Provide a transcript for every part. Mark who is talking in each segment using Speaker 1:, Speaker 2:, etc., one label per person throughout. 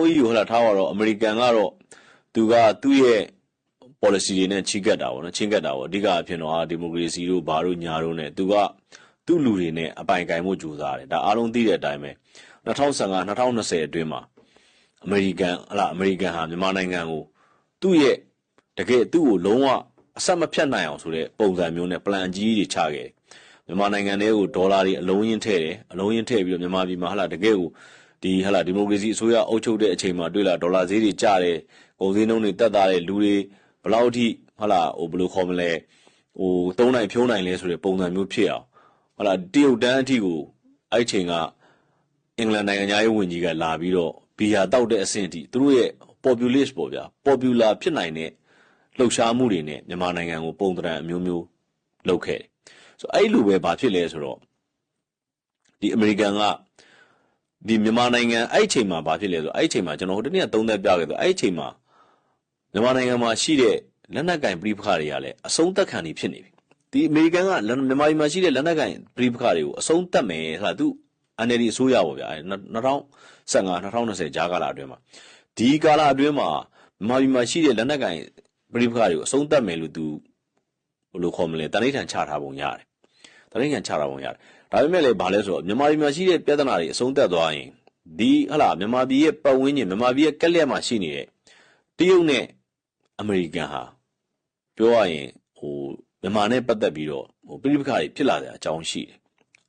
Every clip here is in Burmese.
Speaker 1: ဦးကြီးကိုဟလာထားတော့အမေရိကန်ကတော့သူကသူ့ရဲ့ policy တွေနဲ့ချီးကပ်တာပေါ့နော်ချင်းကပ်တာပေါ့အဓိကအဖြစ်တော့အာဒီမိုကရေစီတို့ဘာတို့ညာတို့နဲ့သူကသူ့လူတွေနဲ့အပိုင်ကင်မှုကြိုးစားတယ်ဒါအားလုံးသိတဲ့အတိုင်းပဲ2015 2020အတွင်းမှာအမေရိကန်ဟလာအမေရိကန်ဟာမြန်မာနိုင်ငံကိုသူ့ရဲ့တကယ်သူ့ကိုလုံးဝအဆက်မဖြတ်နိုင်အောင်ဆိုတဲ့ပုံစံမျိုးနဲ့ plan အကြီးကြီးတွေချခဲ့တယ်မြန်မာနိုင်ငံထဲကိုဒေါ်လာတွေအလုံးရင်းထည့်တယ်အလုံးရင်းထည့်ပြီးတော့မြန်မာပြည်မှာဟလာတကယ်ကို ဒီဟလာဒီမိုကရေစီအစိုးရအုပ်ချုပ်တဲ့အချိန်မှာတွေ့လာဒေါ်လာဈေးတွေကျတယ်ကုန်စည်နှုန်းတွေတက်တာတဲ့လူတွေဘယ်လောက်ထိဟလာဟိုဘယ်လိုခေါ်မလဲဟိုသုံးနိုင်ဖြုံးနိုင်လဲဆိုတဲ့ပုံစံမျိုးဖြစ်အောင်ဟလာတရုတ်တန်းအထိကိုအဲ့အချိန်ကအင်္ဂလန်နိုင်ငံသားရေးဝန်ကြီးကလာပြီးတော့ဘီယာတောက်တဲ့အဆင့်အထိသူတို့ရဲ့ populist ပေါ့ဗျာ popular ဖြစ်နိုင်တဲ့လှုပ်ရှားမှုတွေနဲ့မြန်မာနိုင်ငံကိုပုံသဏ္ဍာန်အမျိုးမျိုးလုပ်ခဲ့တယ်ဆိုတော့အဲ့လိုပဲဘာဖြစ်လဲဆိုတော့ဒီအမေရိကန်က ဒီမြန်မာနိုင်ငံအဲ့အချိန်မှာဘာဖြစ်လဲဆိုတော့အဲ့အချိန်မှာကျွန်တော်ဟိုတနေ့ကသုံးသက်ပြခဲ့ဆိုအဲ့အချိန်မှာမြန်မာနိုင်ငံမှာရှိတဲ့လက်နက်ကင်ပြည်ပခါတွေကလည်းအဆုံးသက်ခံနေဖြစ်နေပြီဒီအမေရိကန်ကလက်မြန်မာပြည်မှာရှိတဲ့လက်နက်ကင်ပြည်ပခါတွေကိုအဆုံးသက်မယ်ဟာသူ NLD အစိုးရပေါ့ဗျာ2015 2020ကြားကာလအတွင်းမှာဒီကာလအတွင်းမှာမြန်မာပြည်မှာရှိတဲ့လက်နက်ကင်ပြည်ပခါတွေကိုအဆုံးသက်မယ်လို့သူဘယ်လိုခေါ်မလဲတဏိဌာန်ချထားပုံရတယ်တဏိဌာန်ချထားပုံရတယ် ဒါပေမဲ့လည်းဘာလဲဆိုတော့မြန်မာပြည်မှာရှိတဲ့ပြဿနာတွေအဆုံးသက်သွားရင်ဒီဟလာမြန်မာပြည်ရဲ့ပတ်ဝန်းကျင်မြန်မာပြည်ရဲ့ကက်လက်မှာရှိနေတဲ့တရုတ်နဲ့အမေရိကန်ဟာပြောရရင်ဟိုမြန်မာနဲ့ပတ်သက်ပြီးတော့ဟိုပြည်ပခါတွေဖြစ်လာတဲ့အကြောင်းရှိတယ်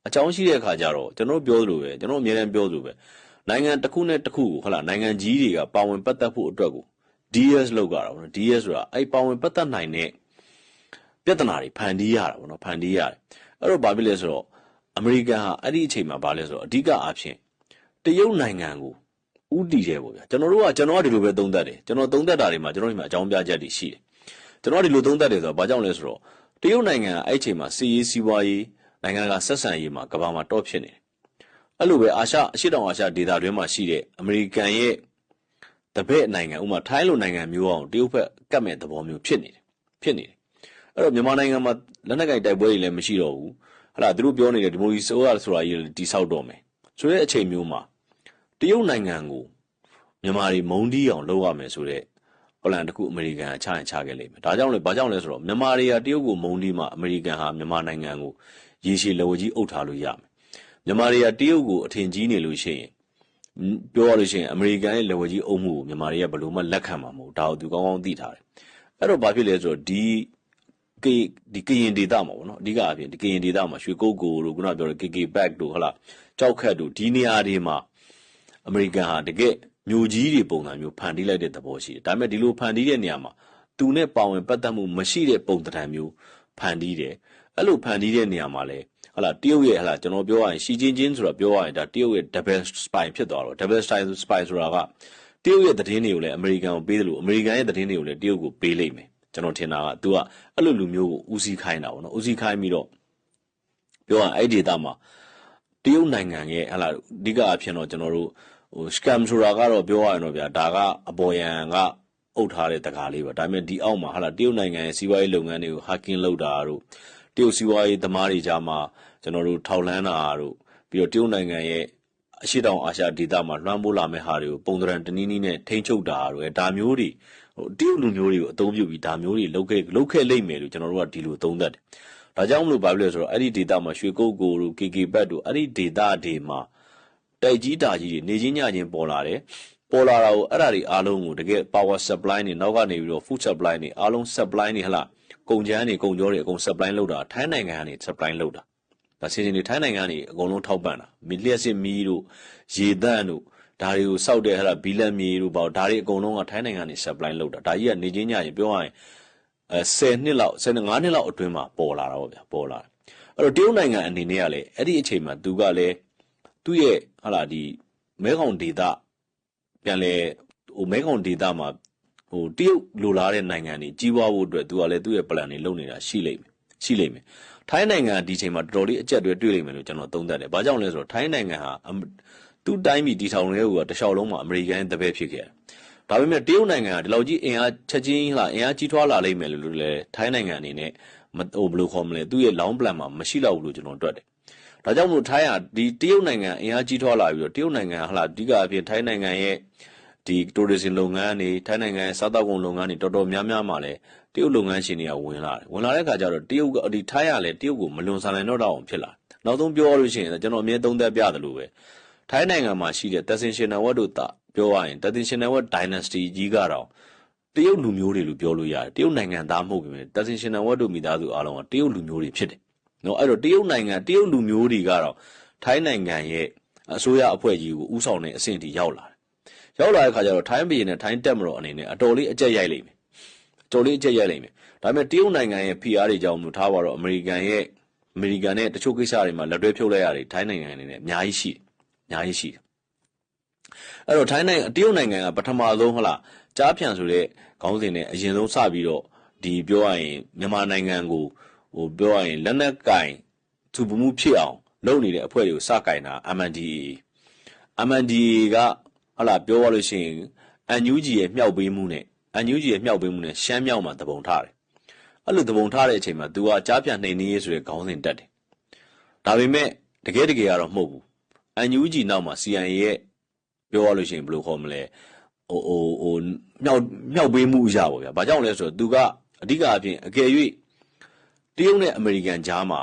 Speaker 1: အကြောင်းရှိတဲ့အခါကျတော့ကျွန်တော်ပြောသလိုပဲကျွန်တော်အများအားပြောသလိုပဲနိုင်ငံတစ်ခုနဲ့တစ်ခုကိုဟုတ်လားနိုင်ငံကြီးတွေကပါဝင်ပတ်သက်ဖို့အတွက်ကို DS လောက်ကြတာပေါ့နော် DS ဆိုတာအဲ့ပါဝင်ပတ်သက်နိုင်တဲ့ပြဿနာတွေဖန်တီးရတာပေါ့နော်ဖန်တီးရတယ်အဲ့တော့ဘာဖြစ်လဲဆိုတော့ အမေရိကန်ဟာအဲ့ဒီအချိန်မှာဘာလဲဆိုတော့အဓိကအားဖြင့်တရုတ်နိုင်ငံကိုဥတီတယ်ပေါ့ဗျာကျွန်တော်တို့ကကျွန်တော်ကဒီလိုပဲသုံးသပ်တယ်ကျွန်တော်သုံးသပ်တာတွေမှာကျွန်တော်ဒီမှာအကြောင်းပြချက်တွေရှိတယ်ကျွန်တော်ဒီလိုသုံးသပ်တယ်ဆိုတော့ဘာကြောင့်လဲဆိုတော့တရုတ်နိုင်ငံကအဲ့အချိန်မှာစီးရေးစီးပွားရေးနိုင်ငံကဆက်ဆံရေးမှာကမ္ဘာမှာတော့ဖြစ်နေတယ်။အဲ့လိုပဲအာရှအရှေ့တောင်အာရှဒေသတွင်းမှာရှိတဲ့အမေရိကန်ရဲ့တပည့်နိုင်ငံဥမာထိုင်းလိုနိုင်ငံမျိုးအောင်တရုတ်ဘက်ကတ်မဲ့သဘောမျိုးဖြစ်နေတယ်ဖြစ်နေတယ်။အဲ့တော့မြန်မာနိုင်ငံမှာလက်နက်ကင်တိုက်ပွဲတွေလည်းမရှိတော့ဘူး။ ဟလာသူတို့ပြောနေတဲ့ဒီမိုကရေစီဆိုရဆိုတာကြီးတိဆောက်တော့မယ်။ဆိုတဲ့အချိန်မျိုးမှာတရုတ်နိုင်ငံကိုမြန်မာတွေမုန်းတီးအောင်လုပ်ရမယ်ဆိုတဲ့ပလန်တစ်ခုအမေရိကန်ကချရင်ချခဲ့လိမ့်မယ်။ဒါကြောင့်လေဘာကြောင့်လဲဆိုတော့မြန်မာတွေကတရုတ်ကိုမုန်းတီးမှအမေရိကန်ဟာမြန်မာနိုင်ငံကိုရေရှည်လက်ဝကြီးအုပ်ထားလို့ရမယ်မြန်မာတွေကတရုတ်ကိုအထင်ကြီးနေလို့ရှိရင်ပြောရလို့ရှိရင်အမေရိကန်ရဲ့လက်ဝကြီးအုပ်မှုကိုမြန်မာတွေကဘယ်လိုမှလက်ခံမှာမဟုတ်ဒါကိုသူကောင်းကောင်းသိထားတယ်အဲ့တော့ဘာဖြစ်လဲဆိုတော့ဒီ ကေဒီကရင်ဒေတာမှာပေါ့နော်အဓိကအပြင်ဒီကရင်ဒေတာမှာရွှေကုတ်ကိုတို့ခုနပြောတဲ့ KK back တို့ဟလာကြောက်ခတ်တို့ဒီနေရာတွေမှာအမေရိကန်ဟာတကယ်မျိုးကြီးတွေပုံစံမျိုးဖန်တီးလိုက်တဲ့သဘောရှိတယ်ဒါပေမဲ့ဒီလိုဖန်တီးတဲ့နေရာမှာသူနဲ့ပါဝင်ပတ်သက်မှုမရှိတဲ့ပုံသဏ္ဍာန်မျိုးဖန်တီးတယ်အဲ့လိုဖန်တီးတဲ့နေရာမှာလဲဟလာတရုတ်ရဲ့ဟလာကျွန်တော်ပြောရရင်ရှီချင်းချင်းဆိုတော့ပြောရရင်ဒါတရုတ်ရဲ့ double spy ဖြစ်သွားတော့ double spy spy ဆိုတာကတရုတ်ရဲ့သတင်းတွေကိုလည်းအမေရိကန်ကိုပေးတယ်လို့အမေရိကန်ရဲ့သတင်းတွေကိုလည်းတရုတ်ကိုပေးလိုက်မယ် ကျွန်တော်ထင်တာက तू ကအဲ့လိုလူမျိုးကိုဦးစီးခိုင်းတာပေါ့နော်ဦးစီးခိုင်းပြီးတော့ပြောရရင်အဲ့ဒီဒေတာမှာတရုတ်နိုင်ငံရဲ့ဟလာအဓိကအဖြစ်တော့ကျွန်တော်တို့ဟို scam ဆိုတာကတော့ပြောရရင်တော့ဗျာဒါကအပေါ်ယံကအုပ်ထားတဲ့တကားလေးပါဒါပေမဲ့ဒီအောက်မှာဟာလာတရုတ်နိုင်ငံရဲ့စီးပွားရေးလုပ်ငန်းတွေကို hacking လုပ်တာတို့တရုတ်စီးပွားရေးသမားတွေကြားမှာကျွန်တော်တို့ထောက်လန်းတာတို့ပြီးတော့တရုတ်နိုင်ငံရဲ့အရှိတောင်အာရှဒေသမှာလွှမ်းမိုးလာမဲ့ဟာတွေကိုပုံသဏ္ဍာန်တနည်းနည်းနဲ့ထိန်းချုပ်တာတို့ဒါမျိုးတွေ ဟိုတရုတ်လူမျိုးတွေကိုအသုံးပြုပြီးဒါမျိုးတွေလုပ်ခဲ့လုပ်ခဲ့လိမ့်မယ်လို့ကျွန်တော်တို့ကဒီလိုသုံးသပ်တယ်။ဒါကြောင့်မလို့ဘာဖြစ်လဲဆိုတော့အဲ့ဒီဒေတာမှာရွှေကုတ်ကိုတို့ KK ဘတ်တို့အဲ့ဒီဒေတာတွေမှာတိုက်ကြီးတာကြီးတွေနေချင်းညချင်းပေါ်လာတယ်။ပေါ်လာတာကိုအဲ့ဒါတွေအားလုံးကိုတကယ် power supply တွေနောက်ကနေပြီးတော့ food supply တွေအားလုံး supply တွေဟလာကုန်ကျန်းတွေကုန်ကြောတွေအကုန် supply လုပ်တာထိုင်းနိုင်ငံကနေ supply လုပ်တာဒါစီစဉ်တွေထိုင်းနိုင်ငံကနေအကုန်လုံးထောက်ပံ့တာမီလျှက်စစ်မီးတို့ရေသန့်တို့ ဒါတွေကိုစောက်တဲ့ဟလာဘီလက်မြေတို့ပေါ့ဒါတွေအကုန်လုံးကထိုင်းနိုင်ငံကနေ supply လုပ်တာဒါကြီးကနေချင်းညရင်ပြောရရင်အဲ10နှစ်လောက်15နှစ်လောက်အတွင်းမှာပေါ်လာတာပေါ့ဗျာပေါ်လာတယ်အဲ့တော့တရုတ်နိုင်ငံအနေနဲ့ကလည်းအဲ့ဒီအချိန်မှာသူကလည်းသူ့ရဲ့ဟာလာဒီမဲခေါင်ဒေတာပြန်လဲဟိုမဲခေါင်ဒေတာမှာဟိုတရုတ်လိုလားတဲ့နိုင်ငံတွေကြီးပွားဖို့အတွက်သူကလည်းသူ့ရဲ့ plan တွေလုပ်နေတာရှိလိမ့်မယ်ရှိလိမ့်မယ်ထိုင်းနိုင်ငံဒီချိန်မှာတော်တော်လေးအကျက်တွေတွေ့လိမ့်မယ်လို့ကျွန်တော်သုံးသပ်တယ်။ဘာကြောင့်လဲဆိုတော့ထိုင်းနိုင်ငံဟာ သူ့တိုင်းပြည်တည်ထောင်နေတဲ့ကတခြားလုံးမှာအမေရိကန်ရဲ့တပည့်ဖြစ်ခဲ့တယ်။ဒါပေမဲ့တရုတ်နိုင်ငံကဒီလောက်ကြီးအင်အားချက်ချင်းလာအင်အားကြီးထွားလာလိမ့်မယ်လို့လည်းထိုင်းနိုင်ငံအနေနဲ့ဟိုဘယ်လိုခေါ်မလဲသူ့ရဲ့ long plan မှာမရှိတော့ဘူးလို့ကျွန်တော်တွက်တယ်။ဒါကြောင့်မို့ထိုင်းဟာဒီတရုတ်နိုင်ငံအင်အားကြီးထွားလာပြီးတော့တရုတ်နိုင်ငံဟလာအဓိကအဖြစ်ထိုင်းနိုင်ငံရဲ့ဒီဒီ tourism လုပ်ငန်းတွေထိုင်းနိုင်ငံရဲ့စားတောက်ကုန်လုပ်ငန်းတွေတော်တော်များများမှာလည်းတရုတ်လုပ်ငန်းရှင်တွေကဝင်လာတယ်ဝင်လာတဲ့အခါကျတော့တရုတ်ကဒီထိုင်းကလည်းတရုတ်ကိုမလွန်ဆန်နိုင်တော့တော့အောင်ဖြစ်လာတယ်နောက်ဆုံးပြောရလို့ရှိရင်ကျွန်တော်အမြဲသုံးသပ်ပြတယ်လို့ပဲ ထိုင်းနိုင်ငံမှာရှိတဲ့တသင်ရှင်နဝတ်တို့တာပြောရရင်တသင်ရှင်နဝတ် dynasty ကြီးကတော့တရုတ်လူမျိုးတွေလို့ပြောလို့ရတယ်တရုတ်နိုင်ငံသားမဟုတ်ဘူးတသင်ရှင်နဝတ်တို့မိသားစုအားလုံးကတရုတ်လူမျိုးတွေဖြစ်တယ်နော်အဲ့တော့တရုတ်နိုင်ငံတရုတ်လူမျိုးတွေကတော့ထိုင်းနိုင်ငံရဲ့အစိုးရအဖွဲ့ကြီးကိုဥဆောင်တဲ့အဆင့်အထိရောက်လာတယ်ရောက်လာတဲ့ခါကျတော့ထိုင်းပြည်နဲ့ထိုင်းတက်မတော်အနေနဲ့အတော်လေးအကြက်ရိုက်လိမ့်မယ်အတော်လေးအကြက်ရိုက်လိမ့်မယ်ဒါပေမဲ့တရုတ်နိုင်ငံရဲ့ PR တွေကြောင့်မလို့ထားပါတော့အမေရိကန်ရဲ့အမေရိကန်နဲ့တချို့ကိစ္စတွေမှာလက်တွဲဖြုတ်လိုက်ရတယ်ထိုင်းနိုင်ငံအနေနဲ့အများကြီးရှိတယ် အများကြီးရှိတယ်အဲ့တော့ထိုင်းနိုင်ငံတရုတ်နိုင်ငံကပထမဆုံးဟလားကြားဖြန့်ဆိုတဲ့ခေါင်းစဉ်နဲ့အရင်ဆုံးစပြီးတော့ဒီပြောရရင်မြန်မာနိုင်ငံကိုဟိုပြောရရင်လက်နက်ကင်သူပမှုဖြစ်အောင်လုပ်နေတဲ့အဖွဲ့တွေကိုစကင်တာ MNDAA MNDAA ကဟလာပြောရလို့ရှိရင်အန်ယူဂျီရဲ့မြောက်ပေးမှုနဲ့အန်ယူဂျီရဲ့မြောက်ပေးမှုနဲ့ရှမ်းမြောက်မှာတပုံထားတယ်အဲ့လိုတပုံထားတဲ့အချိန်မှာ तू ကကြားပြန်နှိမ်နေရေးဆိုတဲ့ခေါင်းစဉ်တက်တယ်ဒါပေမဲ့တကယ်တကယ်ကတော့မဟုတ်ဘူး အန်ယူဂျီနောက်မှာ CIA ရဲ့ပြောရလို့ရှိရင်ဘယ်လိုခေါ်မလဲဟိုဟိုဟိုမြောက်မြောက်ပေးမှုအရာပေါ့ဗျာဘာကြောင့်လဲဆိုတော့ तू ကအဓိကအပြင်အကယ်၍တရုတ်နဲ့အမေရိကန်ကြားမှာ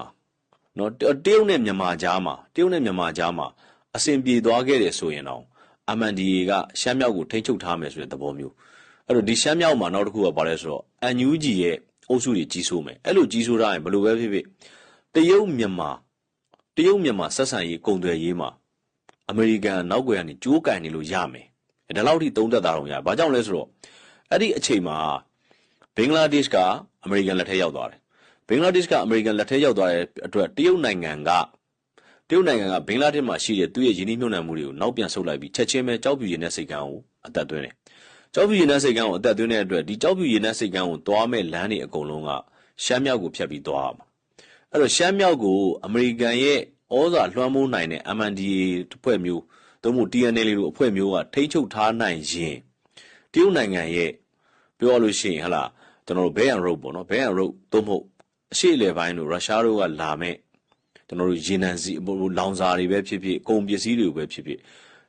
Speaker 1: နော်တရုတ်နဲ့မြန်မာကြားမှာတရုတ်နဲ့မြန်မာကြားမှာအဆင်ပြေသွားခဲ့တယ်ဆိုရင်တော့ MNDA ကရှမ်းမြောက်ကိုထိန်းချုပ်ထားမယ်ဆိုတဲ့သဘောမျိုးအဲ့တော့ဒီရှမ်းမြောက်မှာနောက်တစ်ခုကဘာလဲဆိုတော့ NUG ရဲ့အုပ်စုတွေကြီးစိုးမယ်အဲ့လိုကြီးစိုးထားရင်ဘယ်လိုပဲဖြစ်ဖြစ်တရုတ်မြန်မာတရုတ်မြန်မာဆက်ဆံရေးကုန်သွယ်ရေးမှာ အမေရိကန်နောက်ွယ်ကနေကြိုးကန်နေလို့ရမယ်ဒါလောက်ထိသုံးသက်တာတော့ရဘာကြောင့်လဲဆိုတော့အဲ့ဒီအချိန်မှာဘင်္ဂလားဒေ့ရှ်ကအမေရိကန်လက်ထက်ရောက်သွားတယ်ဘင်္ဂလားဒေ့ရှ်ကအမေရိကန်လက်ထက်ရောက်သွားတဲ့အတွက်တရုတ်နိုင်ငံကတရုတ်နိုင်ငံကဘင်္ဂလားဒေ့ရှ်မှာရှိတဲ့သူ့ရဲ့ယင်းနှိမ့်နှံမှုတွေကိုနောက်ပြန်ဆုတ်လိုက်ပြီးချက်ချင်းပဲကြောက်ပြူရင်တဲ့စိတ်ကန်းကိုအသက်သွင်းတယ်။ကြောက်ပြူရင်တဲ့စိတ်ကန်းကိုအသက်သွင်းတဲ့အတွက်ဒီကြောက်ပြူရင်တဲ့စိတ်ကန်းကိုသွားမဲ့လမ်းတွေအကုန်လုံးကရှမ်းမြောက်ကိုဖျက်ပြီးသွားရမှာ။အဲ့တော့ရှမ်းမြောက်ကိုအမေရိကန်ရဲ့ ဩဇာလွှမ်းမိုးနိုင်တဲ့ MNDA အဖွဲ့မျိုးသို့မဟုတ် TNL လိုအဖွဲ့မျိုးက ထိ ंछ ုပ်ထားနိုင်ရင်တရုတ်နိုင်ငံရဲ့ပြောရလို့ရှိရင်ဟလာကျွန်တော်တို့ဘဲရန်ရုပ်ပေါ့နော်ဘဲရန်ရုပ်သို့မဟုတ်အရှိအလေပိုင်းတို့ရုရှားတို့ကလာမဲ့ကျွန်တော်တို့ရေနံစီလောင်စာတွေပဲဖြစ်ဖြစ်ကုန်ပစ္စည်းတွေပဲဖြစ်ဖြစ်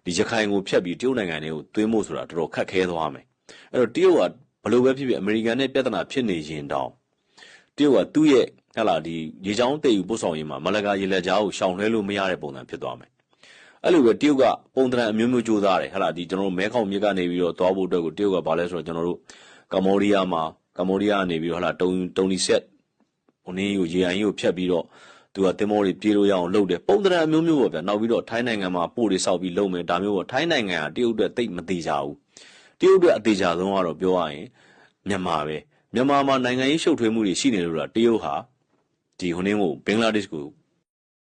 Speaker 1: ဒီရခိုင်ကိုဖျက်ပြီးတရုတ်နိုင်ငံတွေကိုသွင်းဖို့ဆိုတာတော်တော်ခက်ခဲသွားမယ်အဲ့တော့တရုတ်ကဘယ်လိုပဲဖြစ်ဖြစ်အမေရိကန်နဲ့ပြဿနာဖြစ်နေရင်တောင်တရုတ်ကသူ့ရဲ့ ဟလာဒီရေချောင်းတည်ယူပို့ဆောင်ရေးမှာမလကာရေလက်ကြားကိုရှောင်လွှဲလို့မရတဲ့ပုံစံဖြစ်သွားမယ်အဲ့လိုပဲတရုတ်ကပုံသဏ္ဍာန်အမျိုးမျိုးကြိုးစားတယ်ဟလာဒီကျွန်တော်တို့မဲခေါင်မြစ်ကနေပြီးတော့သွားဖို့အတွက်ကိုတရုတ်ကဘာလဲဆိုတော့ကျွန်တော်တို့ကမ္ဘောဒီးယားမှာကမ္ဘောဒီးယားကနေပြီးတော့ဟလာတုံတုံလီဆက်ဟိုနည်းကိုရေအိုင်ကိုဖျက်ပြီးတော့သူကတင်မောတွေပြေးလို့ရအောင်လုပ်တယ်ပုံသဏ္ဍာန်အမျိုးမျိုးပေါ့ဗျာနောက်ပြီးတော့ထိုင်းနိုင်ငံမှာပို့တွေစောက်ပြီးလုပ်မယ်ဒါမျိုးပေါ့ထိုင်းနိုင်ငံကတရုတ်အတွက်တိတ်မသေးကြဘူးတရုတ်အတွက်အသေးချာဆုံးကတော့ပြောရရင်မြန်မာပဲမြန်မာမှာနိုင်ငံရေးရှုပ်ထွေးမှုတွေရှိနေလို့လားတရုတ်ဟာ ဒီဟိုနင်းကိုဘင်္ဂလားဒေ့ရှ်ကို